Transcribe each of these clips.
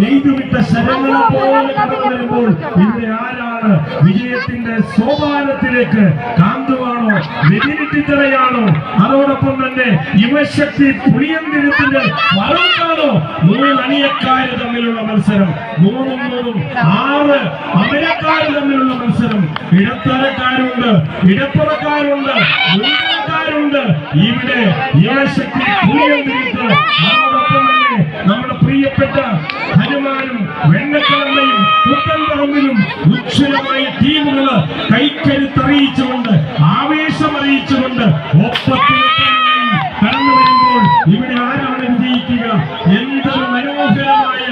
എഴുതുവിട്ട ശരങ്ങളെ പോലെ കടന്നു വരുമ്പോൾ ഇവിടെ ആരാണ് വിജയത്തിന്റെ സോപാനത്തിലേക്ക് കാന്തുവാണോ വെതിരിട്ടിത്തറയാണോ അതോടൊപ്പം തന്നെ യുവശക്തി പുളിയന്തിരത്തിന്റെ വളർത്താണോ മൂന്ന് അണിയക്കാര് തമ്മിലുള്ള മത്സരം മൂന്നും മൂന്നും ആറ് അമരക്കാര് തമ്മിലുള്ള മത്സരം. ഇടത്തരക്കാരുണ്ട് ഇടപ്പുറക്കാരുണ്ട് ഇവിടെ യുവശക്തി പുളിയന്തിരിട്ട് അതോടൊപ്പം തന്നെ വെണ്ണക്കിഴങ്ങയും പുത്തൻ പറമ്പിലും ഉജ്ജ്വലമായ ടീമുകൾ കൈക്കരുത്തറിയിച്ചുകൊണ്ട് ആവേശമറിയിച്ചുകൊണ്ട് ഒപ്പത്തിലെത്താനായി കടന്നു വരുമ്പോൾ ഇവിടെ ആരാണ് വിജയിക്കുക? എന്തൊരു മനോഹരമായ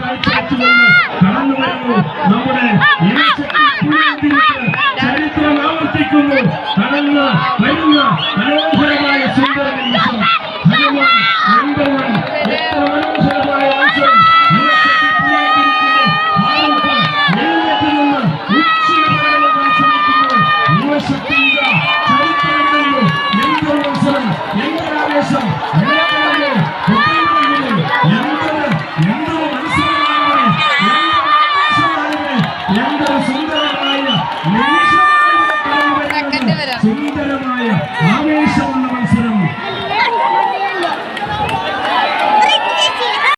കാഴ്ചവെച്ചുകൊണ്ട് കടന്നു വരുന്നു. നമ്മുടെ ചരിത്രം ആവർത്തിക്കുന്നു. കടന്ന് വരുന്ന മനോഹരമായ സുന്ദരൻ ಯುವಶಕ್ತಿಯಿಂದ ಚರಿತ್ರೆಗಳಲ್ಲಿ ಎಂದರ ಮನಸ್ಸರ ಎಂದರ ಆವೇಶ ಎಲ್ಲದರಲ್ಲಿ ಹೃದಯದಲ್ಲಿ ಎಂದರ ಎಂದರ ಮನಸ್ಸಿನ ಎಂದರ ಸುಂದರವಾದ